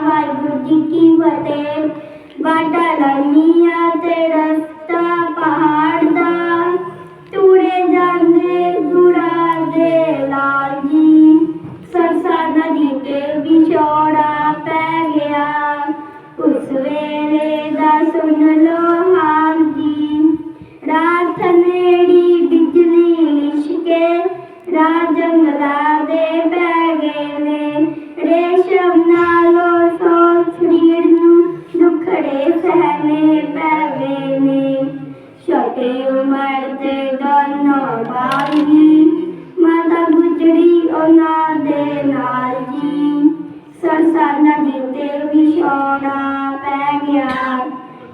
ਵਾਹਿਗੁਰੂ ਜੀ ਕੀ ਫਤਿਹ। ਬਾਟਾ ਲੰਮੀਆਂ ਤੇ ਰਸਤਾ ਪਹਾੜ ਦਾ। ਟੂੜੇ ਜਾਂਦੇ ਗੁੜਾ ਦੇ ਲਾਲ ਜੀ। ਸਰਸਾ ਨਦੀ ਤੇ ਵਿਛੋੜਾ ਪੈ ਗਿਆ। ਉਸ ਵੇਲੇ ਦਾ ਸੁਣ ਲੋ ਹਾਲ ਜੀ। ਰਾਤ ਨੇੜੀ ਬਿਜਲੀ ਲਿਸ਼ਕੇ। ਰਾਜ ਜੰਗਲਾਂ ਦੇ ਨਦੀ ਤੇ ਵਿਛੋੜਾ ਪੈ ਗਿਆ।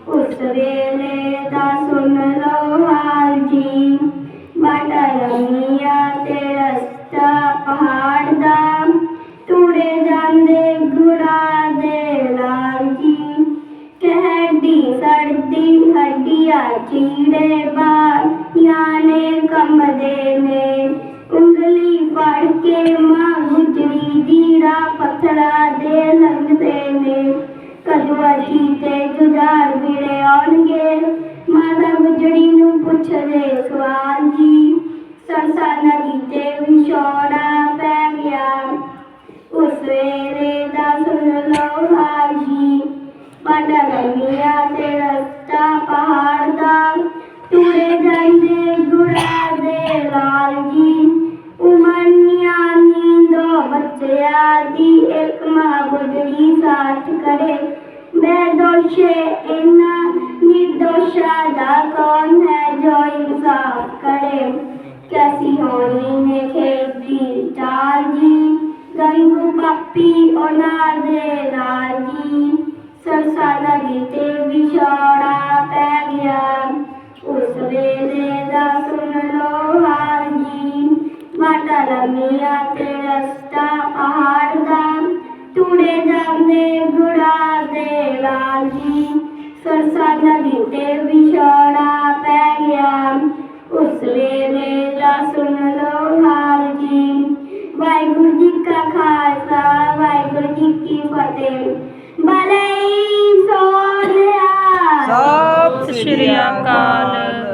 ਉਸ ਵੇਲੇ ਦਾ ਸੁਣ ਲੋ ਹਾਲ ਜੀ। ਬਾਟਾ ਰਮੀਆਂ ਤੇ ਰਸਤਾ ਪਹਾੜ ਦਾ। ਟੁੜੇ ਜਾਂਦੇ ਗੁੜਾ ਦੇ ਲਾਲ ਜੀ। ਕਹਿਦੀ ਸਰਦੀ ਹੱਡੀਆਂ ਚੀੜੇ ਬਾਹਾਂ ਨੇ ਕੰਬਦੇ ਨੇ। ਰਾਹ ਦੇ ਲੰਘਦੇ ਨੇ। ਕਦਵਾ ਜੀ ਤੇ ਜੁਝਾਰ ਵੀੜੇ ਆਉਣਗੇ। ਮਾਤਾ ਗੁਜਰੀ ਨੂੰ ਪੁੱਛਦੇ ਸਵਾਲ ਜੀ। ਸਰਸਾ ਨਦੀ ਤੇ ਵਿਛੋੜਾ ਪੈ ਗਿਆ। ਉਸ ਵੇਲੇ ਦਾ ਸੁਣ ਲਓ ਹਾਲ ਜੀ। ਪਾਡਾ ਗਮੀਆਂ ਤੇ ਮੈਂ ਦੋਸ਼ੇ ਇਨਾ ਨਿਰਦੋਸ਼ਾ ਦਾ ਕੌਣ ਹੈ ਜੋ ਇਨਸਾਫ ਕਰੇ ਕੈਸੀ ਹੋਣੀ ਨੇ ਖੇਤੀ ਚਾਲ ਜੀ ਗੰਗੂ ਪਾਪੀ ਉਹਨਾਂ ਦੇ ਨਾਲ ਜੀ ਸਰਸਾ ਨਦੀ ਤੇ ਵਿਛੋੜਾ ਪੈ ਗਿਆ ਉਸ ਵੇਲੇ ਦਾ ਸੁਣ ਲੋ ਹਾਲ ਜੀ ਮਾਤਾ ਲੰਮੀਆਂ ਤੇ ਰਸਤਾ ਪਹਾੜ ਸਰਸਾ ਨਦੀ ਤੇ ਵਿਛੋੜਾ ਪੈ ਗਿਆ ਉਸ ਵੇਲੇ ਦਾ ਸੁਣ ਲੋ ਹਾਲ ਜੀ ਵਾਹਿਗੁਰੂ ਜੀ ਕਾ ਖਾਲਸਾ ਵਾਹਿਗੁਰੂ ਜੀ ਕੀ ਫਤਿਹ ਬਲੇ ਸੋਨਿਆ ਸਤਿ ਸ਼੍ਰੀ ਅਕਾਲ